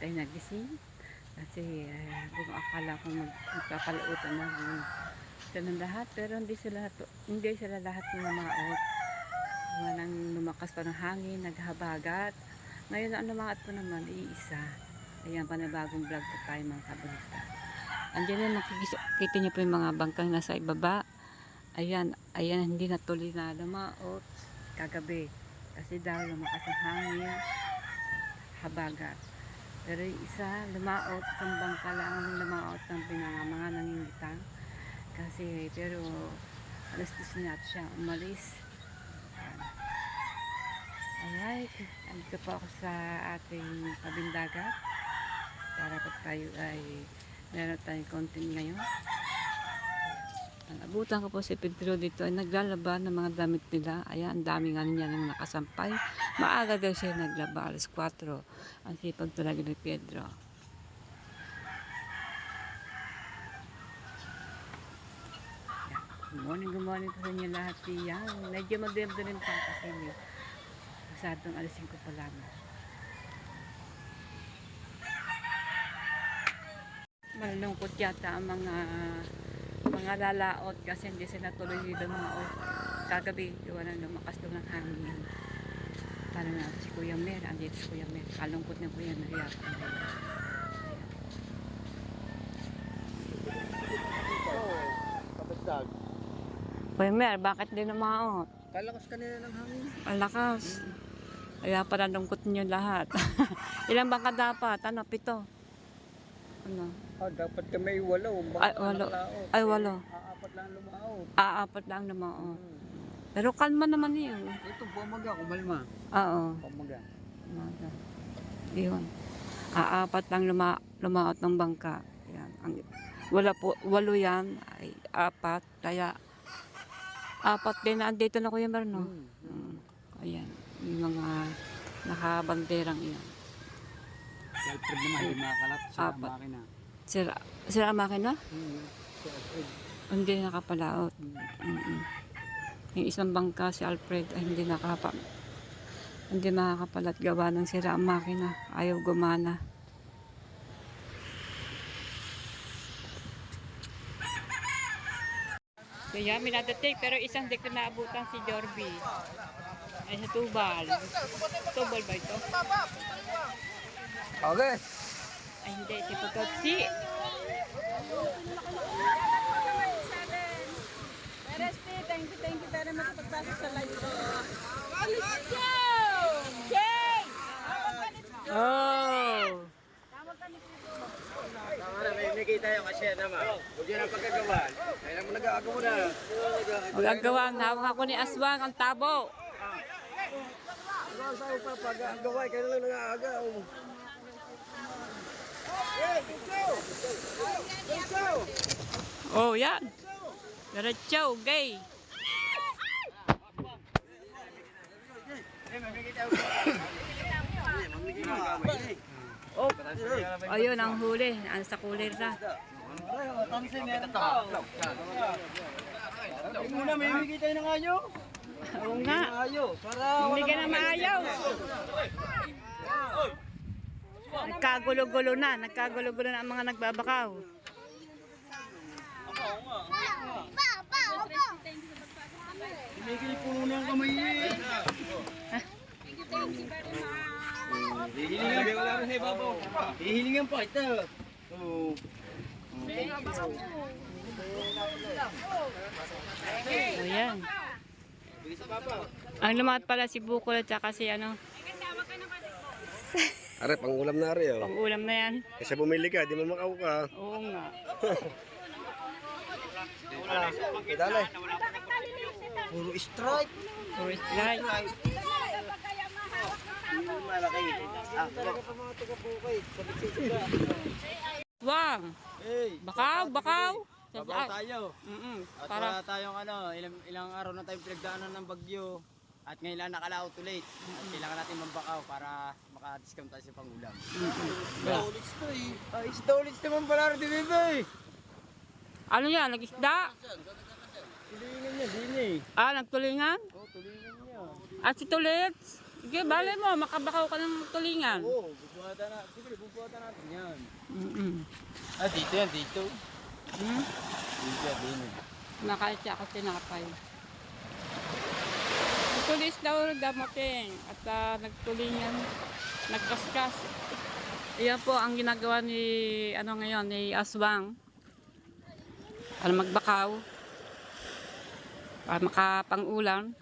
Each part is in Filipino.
tayo nagising. Kasi uh, akala ko mag, magpapalautan na sila lahat. Pero hindi sila, hindi sila lahat lumaot. Gawa nang lumakas pa ng hangin, naghabagat. Ngayon ang lumaot po naman, iisa. Ayan, panibagong vlog po tayo mga kabalita. Andiyan na makikita kita niyo po yung mga bangkang nasa ibaba. Ayan, ayan, hindi na na lumaot kagabi. Kasi daw lumakas ang hangin, habagat. Pero isa, lumaot, isang bangka lang ang lumaot ng pinanga, mga nangingitang. Kasi, pero, alas 10 na siya umalis. Alright, andito po ako sa ating kabindagat. Para po tayo ay meron tayong content ngayon. Abutan ko po si Pedro dito ay naglalaba ng mga damit nila. Ayan, ang dami nga niya nang nakasampay. Maaga daw siya naglaba, alas 4. Ang sipag talaga ni Pedro. Good morning, good morning po sa inyo lahat. Yan, medyo mademdo rin pa kasi may masadong alas 5 pa lamang. Malungkot yata ang mga mga lalaot kasi hindi sila tuloy dito mga o kagabi gawa na lumakas doon ng hangin para na si Kuya Mer andito si Kuya Mer. Kalungkot ng Kuya Mer yata. Kapagdag. Kuya Mer bakit di lumaot Kalakas kanina ng hangin. ang lakas. Kaya para lungkot niyo lahat. Ilang bangka dapat? Ano pito? Ano? Ah, dapat kami walo. Baka Ay, walo. ay walo. Aapat lang lumaot. aapat lang lumaot pero kalma naman yun Ito, pumaga. Kumalma. oo Pumaga. Umaga. Yun. Aapat lang luma, lumaot ng bangka. Yan. Ang, wala po, walo yan. Ay, apat. Kaya, apat din. Andito na Kuya Merno. Hmm. Mm. Ayan. Yung mga nakabanderang yan. Alfred naman, hindi makakalap sa Apat. makina. Sira, sira ang makina? Hmm. Hindi nakapalaot. Mm-mm. Yung isang bangka, si Alfred, ay hindi nakapa hindi makakapalat gawa ng sira ang makina. Ayaw gumana. Kaya minadating, pero isang di ko naabutan si Jorby. Ay sa Tubal. Tubal ba ito? Okay. Ay hindi, si Pototsi. Thank you, thank you very much sa pagpasok sa live ko. Oh! Tama na, may nakita yung kasya naman. Huwag yan ang pagkagawan. Kaya mo nag-aagawa na. Magagawa ang hawak ako ni Aswang, ang tabo. Ano sa pa pag-aagawa? Kaya lang nag-aagaw. Oh, yan. Diretso, gay. Oh, ayun ang huli. Ang sa cooler na. Muna, may bigay tayo ng ayo. Oo nga. Ayo. Para Hindi ka na maayaw. Nagkagulo-gulo na. Nagkagulo-gulo na ang mga nagbabakaw. Bigay po ng kamay eh. Hihilingan wala rin sa ibabaw. Hihilingan pa ito. Oo. Ayan. Ang lumat pala si Bukol at saka si ano, Are, pang ulam na are, oh. pang ulam na yan. Kasi bumili ka, di mo makaw ka. Oo nga. Puro strike. First try. Malaki. Ah, Wang! Hey, Bakaw, bakaw! babaw tayo. Mm At Para, wala tayong ano, ilang, ilang araw na tayong pinagdaanan ng bagyo. At ngayon lang nakalaot ulit. At kailangan natin mambakaw para maka-discount tayo sa pangulam. Isdaulits to eh. Ah, isdaulits naman pala rin dito eh. ano yan, nag-isda? Tulingan niya, din eh. Ah, nagtulingan? Oh, tulingan niya. At si Tulits? Sige, bale mo, makabakaw ka ng tulingan. Oo, bubuhatan na. Sige, bubuhatan natin yan. Mm-mm. Ah, dito yan, dito. Hmm? Dito yan, dito. Nakalit siya ako tinapay. Tulis daw damoting at ah, nagtulingan, nagkaskas. Iyan po ang ginagawa ni ano ngayon ni Aswang. Para magbakaw. Para makapangulam.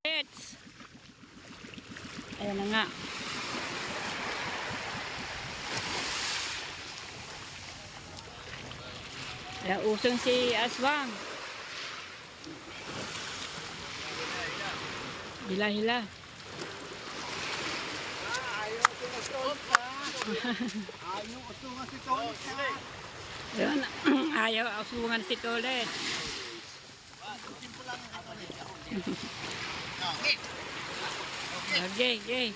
It's Ayan na nga. Kaya usong si Aswang. Hila-hila. Ayaw, usungan si Tony. Ayun, ayaw asungan si Tolet. Okay, okay.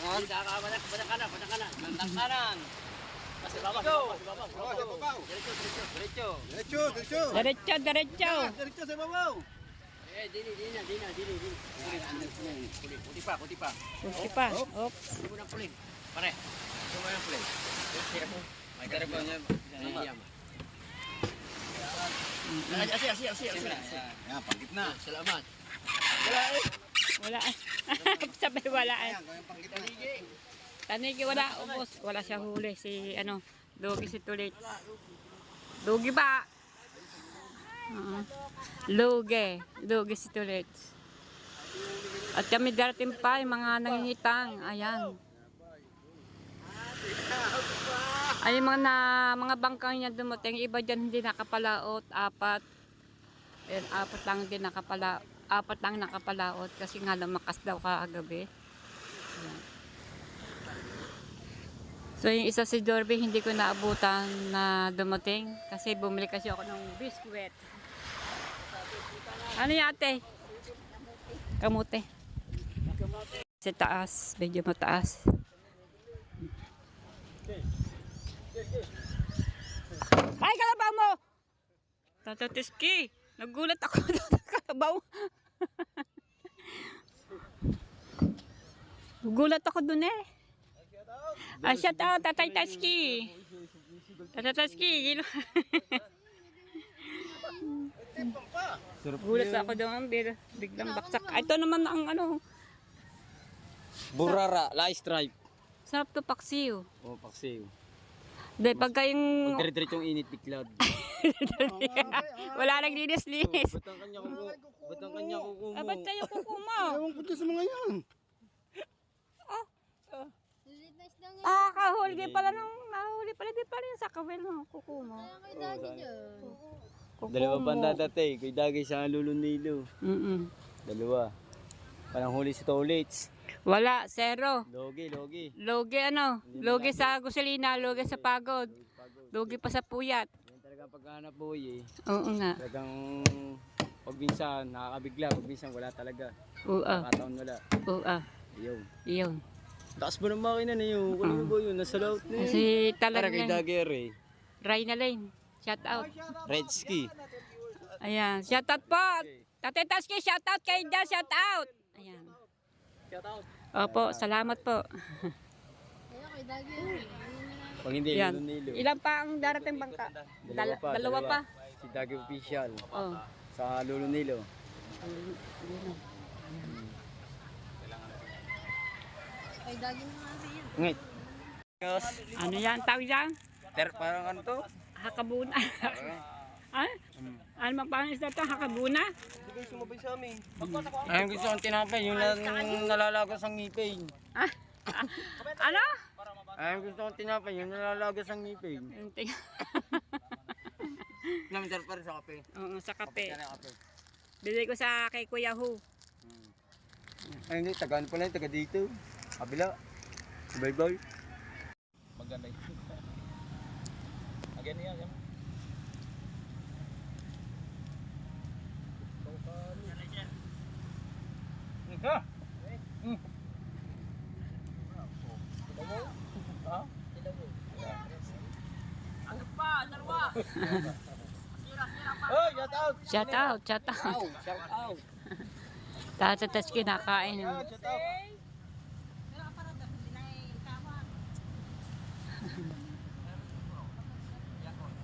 Badak, badak kanan, badak kanan. Bandang kanan. Kasi baba, baba, baba, baba. Diretso, diretso, diretso. Diretso, diretso. Diretso, diretso. Diretso sa babaw. Eh, dini, dini na, dini na, dini, dini. Puli, puli pa, puli pa. Pusti pa. Op. Hindi mo ng puli. Pare. Ito mo ng puli. May karabo niya. Yan. Asi, asi, asi, asi. Yan, panggit na. Salamat. Wala eh. Wala. Sabi wala eh. Yan, panggit na. Tanigi wala. Ubos. Wala siya huli. Si ano. Lugi si Tulit. Lugi ba? Oo. Lugi. Lugi si Tulit. At kami darating pa yung mga nangingitang. Ayan. Ay, yung mga, na, mga bangkang niya dumating, iba dyan hindi nakapalaot, apat. Ayan, apat lang din nakapala, apat lang nakapalaot kasi nga lumakas daw kagabi. Ayan. So yung isa si Dorby hindi ko naabutan na dumating kasi bumili kasi ako ng biskwit. Ano yung ate? Kamote. Sa taas, medyo mataas. Ay, kalabaw mo! Tatatiski! Nagulat ako doon sa kalabaw. Nagulat ako doon eh. Ah, shout out, Tatay Taski. Tatay Taski, gilo. Gulat ako doon, bir, biglang baksak. Ah, Ito naman ang ano, Burara, light stripe. sarap to paksiw. Oh, paksiw. Dahil pagka yung Pagdiretso yung init biglad. wala nang linis-linis. Ba't ang kanya kuko? Ba't ang kanya kuko mo? Ah, ba't kayo kukuma? Ewan ko dyan sa mga yan. Ah, kahuli pala nung, nahuli pala di pala yung sa kawel mo, kukumo. Kukumo. Dalawa pa ang dadatay. Kay Dagay sa Lulunilo. Mm-mm. Dalawa. Parang huli si Tolits. Wala, zero. Logi, logi. Logi ano? Logi sa guselina, logi sa pagod. Logi pa sa puyat. Yan talaga pagkahanap buhay eh. Oo nga. Talagang pag minsan nakakabigla, pag minsan wala talaga. Oo, ah. Nakataon wala. Oo, ah. Iyon. Iyon. Taas mo ng makina na yun. Kanino ba yun? Nasa laut na yun. Kasi Para kay talagang Dagger eh. Ray na lane. Shout out. Red ski. Ayan. Shout out po. Tate Taski, shout out kay Dan, shout out. Ayan. Opo, salamat po. Pag hindi, Yan. Lulunilo. Ilan pa ang darating bangka? Dalawa pa. dalawa pa. Si Dagger official. Oh. Sa Lulunilo. Ngit. Yes. Ano yan? Tawag yan? Ter, parang ano to? Hakabuna. ah? Ano mang pang isda to? Hakabuna? Ayun gusto kong tinapay, yung na, nalalagos ang ngipin. Ah? Ah, ano? Ayun gusto kong tinapay, yung nalalagos ang ngipin. Yung ting- Namitar pa rin sa kape. Oo, sa kape. Na kape. Bili ko sa kay Kuya Hu. Ay hindi, taga ano pala yun, taga dito. Kabila. Bye bye. Maganda yun. Again yan, yan. Ika! Ano Dalawa. shout out. Shout out, shout out. Shout out. Tatatas kinakain. Shout out.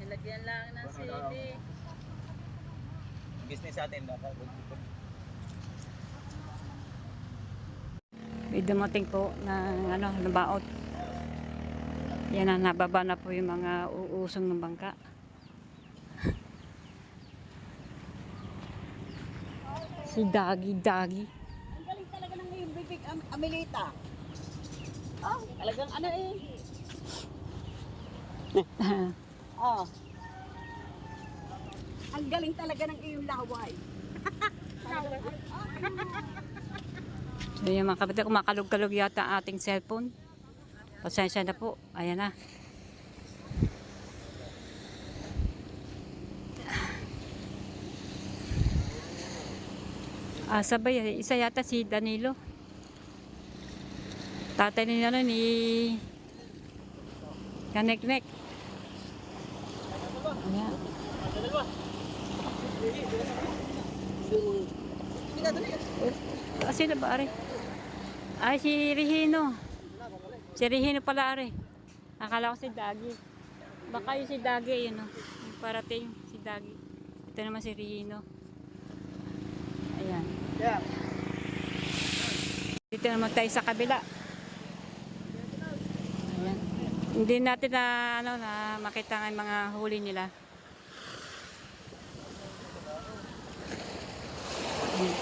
Nilagyan lang ng CD. Business natin dapat. May dumating po na ano, nabaot. Yan na, nababa na po yung mga uusong ng bangka. Si Dagi Dagi. Ang galing talaga ng iyong bibig, Am Amelita. Oh, talagang ano eh. Oh. Ang galing talaga ng iyong laway. So yung mga kapatid, kumakalog-kalog yata ang ating cellphone. Pasensya na po. Ayan na. Ah, sabay. Isa yata si Danilo. Tatay ni ano ni Kanek-nek. Ayan. Ah, sino ba, Ari? Ay, si Rihino. Si Rihino pala, Ari. Akala ko si Dagi. Baka yung si Dagi, yun o. Yung parating si Dagi. Ito naman si Rihino. Yeah. Dito naman tayo sa kabila. Ayan. Hindi natin na, ano, na makita ang mga huli nila. Ayan.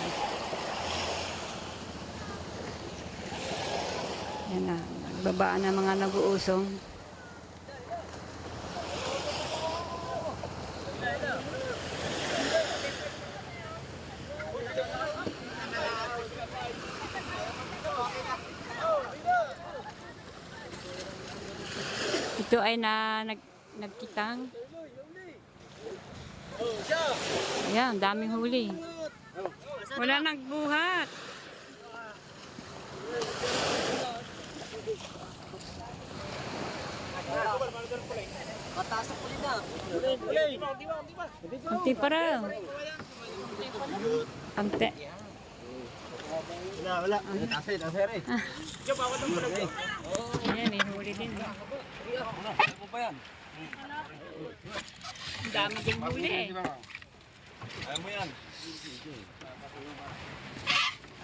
Yan na. Babaan na mga nag-uusong. Ito ay na nag, nagkitang. Ayan, daming huli. Wala nagbuhat. Kunti pa raw. Ante. Wala, wala. Tasay, tasay rin. Ayan, may huli din. eh. Ano pa yan? Ang dami ding huli eh. Ayaw mo yan.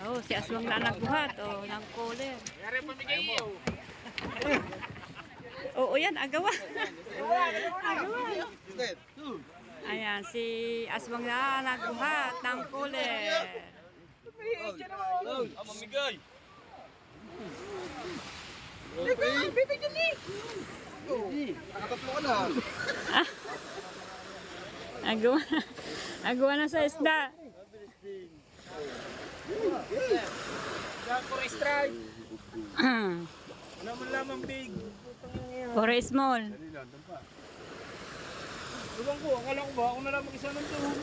Oh, si Aswang na nagbuhat. Oh, ng cooler. Oo, yan, agawa. agawa. Ayan, si Aswang na nagbuhat ng cooler. Ah, mamigay. Nakatatlo ka na. Agawa. Agawa na sa isda. For strike. Wala mo lamang big. For small. Ibang ko, akala ko ba ako na lang mag-isa ng tuhog.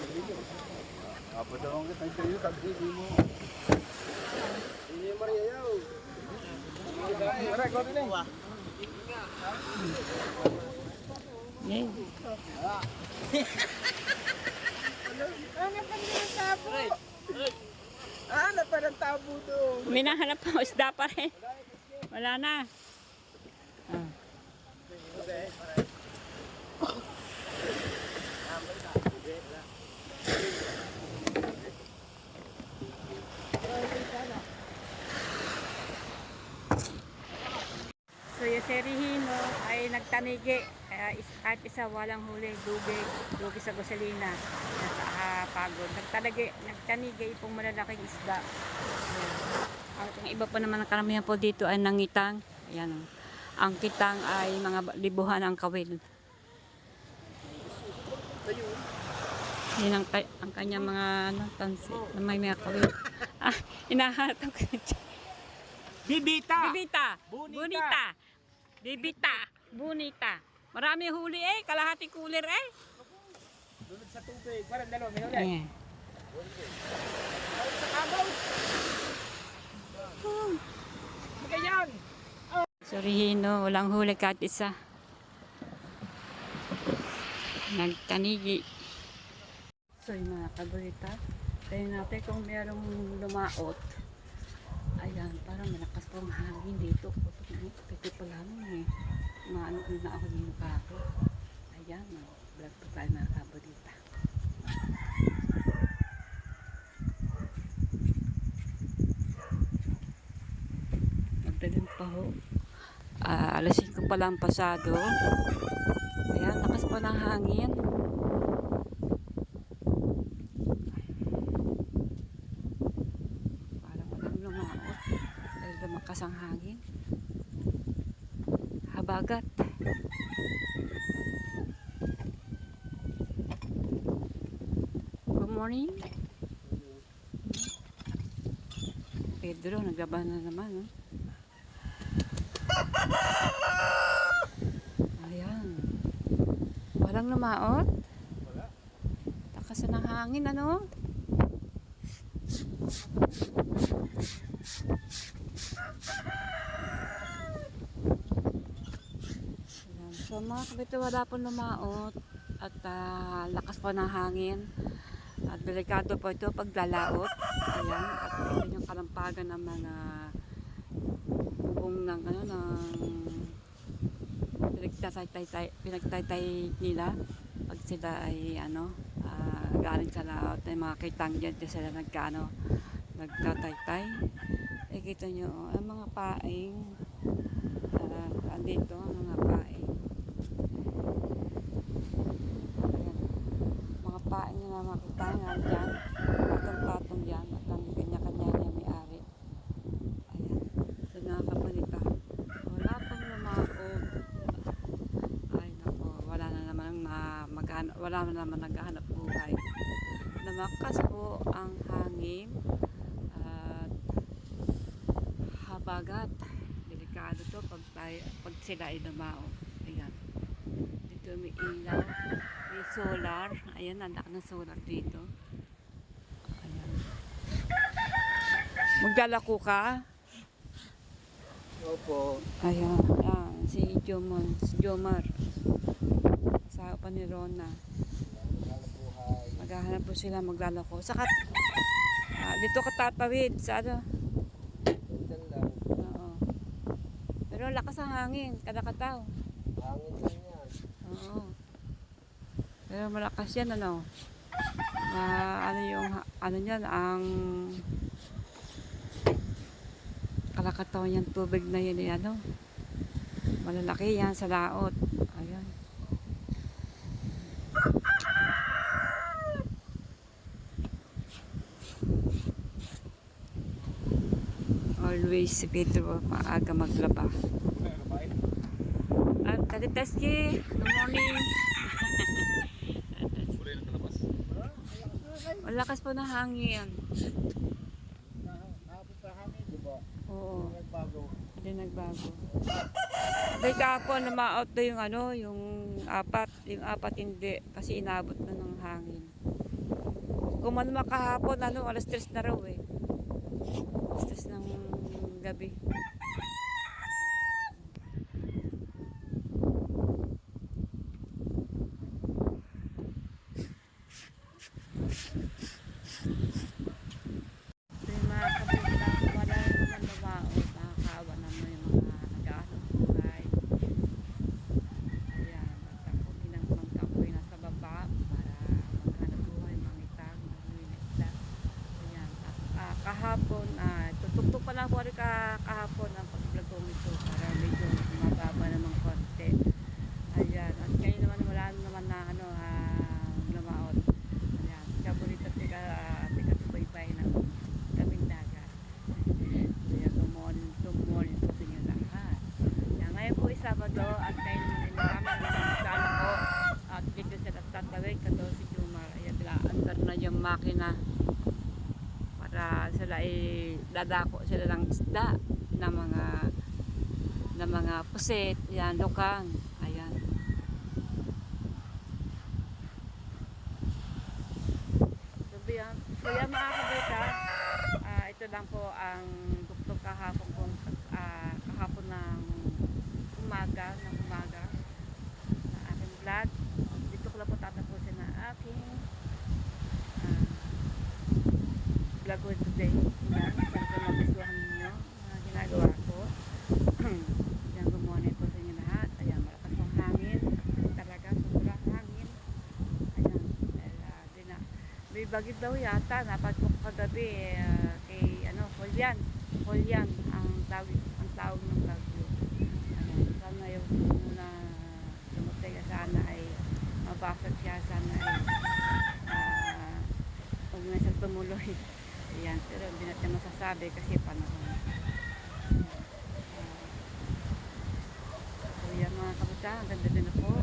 Kapadawang kita sa'yo, sabi mo. Hindi Maria yaw. Tara, go din eh. Yay. Ah, pa ng tabo doon. May nahanap pa isda pa rin. Wala na. Ah. So yung serihino ay nagtanigi. Kaya is, kahit isa walang huli, dugi, dugi sa gasolina. Nasa ah, pagod. Nagtanigi, nagtanigi pong malalaking isda. At ang iba pa naman ang karamihan po dito ay nangitang. Ayan o. Ang kitang ay mga libuhan ang kawil. Yan ang, ka- ang kanya mga ano, tansi, na may mga kawil. ah, inahanap ko. Bibita! Bibita. Bunita. Bunita. Bibita. Bunita. Marami huli eh. Kalahati cooler eh. Dunod sa tubig. Parang dalawa, may huli. Ayan. Ganyan! Sorihino, walang huli kahit isa. So yung mga kabalita, tayo natin kung merong lumaot. Ayan, parang malakas po ang hangin dito. Pito pa lang eh. Maano na ako dito kako. Ayan, vlog po tayo mga kabalita. Magdaling pa ho. Ah, alas 5 pa lang pasado. Ayan, lakas pa ng hangin. Parang walang lumaot. Dahil lumakas ang hangin. Habagat. Good morning. Pedro, naglaban na naman. Oh. Ayan. Walang lumaot? Wala. Lakas ng hangin, ano? Ayan. Kabito, wala pong lumaot at ah, lakas po ng hangin. At delikado po ito pag lalaot. Ayan. At ito yung kalampagan ng mga bubong ng ano ng pinagtatay pinagtatay nila pag sila ay ano ah, galing sa laot ay mga kitang dyan sila nagkaano nagtataytay eh kita nyo ang mga paing uh, andito ang mga paing Ayan. mga paing na nga dyan patong-patong dyan at ang kanya-kanya niya may-ari. Ayan. So nakakapalita wala pang lumaog ay nako wala na naman na maghanap wala na naman naghahanap buhay. Namakas po ang hangin at habagat. Delikado to pag, tayo, pag sila ay lumaog ayan. Dito may ilaw may solar. Ayan anak ng solar dito ayan maglalako ka Opo. Ayan, ayan, si Jomar, si Jomar. Sa pa ni Rona. Maghahanap po sila maglalako. Saka, ah, dito ka tatawid sa ano. Lang. Oo. Pero lakas ang hangin, kada kataw. Hangin lang yan. Oo. Pero malakas yan, ano. Ah, ano yung, ano yan, ang kalakatawan yan, tubig na yun, eh, ano. Malalaki yan sa laot. Ayan. Always si Pedro maaga maglaba. At Kaliteski, good morning. Malakas po na hangin. Nakapit sa hangin, di ba? Oo, Nagbago. hindi nagbago. Dahil kahapon lumaot na yung ano, yung apat, yung apat hindi, kasi inabot na ng hangin. Kung man makahapon, ano, alas 3 na raw eh. Alas 3 ng gabi. So yung mga kapita, wala naman lumaot, nakakaawa naman yung mga nag-aanong buhay. Ayan, magtampo, ginang nasa baba para maghanap buhay, mangitang, manuwi na isda. Ayan, ah, kahapon, ah, tutuktok pa lang po rin ka, kahapon ang pag-vlog ito para medyo mababa naman konti. Ayan, at ngayon naman wala naman na ano, ah, lumaot. Ayan, kabulitat tika, uh, tika subaybay ng kaming dagat. Kaya good morning, good morning po sa inyo lahat. Kaya ngayon po ay Sabado at ngayon naman ay marami na naman sana po at dito sila tatawid kato si Jumar. Ayan sila, andar na yung makina para sila ay dadako sila ng isda ng mga ng mga puset, yan, lukang. Ayan. So, yan, yan mga kabita, ah, ito lang po ang tuktok kahapon kong ah, kahapon ng umaga, ng umaga na aking vlog. Dito ko lang po tatapusin na aking for today. Yan, sana magustuhan ninyo mga ginagawa ko. Yan, gumawa nito sa inyo lahat. Ayan, malakas ang hangin. Talaga, sobrang hangin. Ayan, dahil, ah, di na. May bagit daw yata, napad ko kagabi eh, kay, ano, Polyan. Polyan, ang tawag, ang tawag ng bagyo. Ayan, sana yung muna dumating sana ay mabasag siya, sana ay ah, huwag na siyang tumuloy. Ayan, pero hindi natin masasabi kasi panahon. Ah, so yan mga kabuta, ang ganda din ako.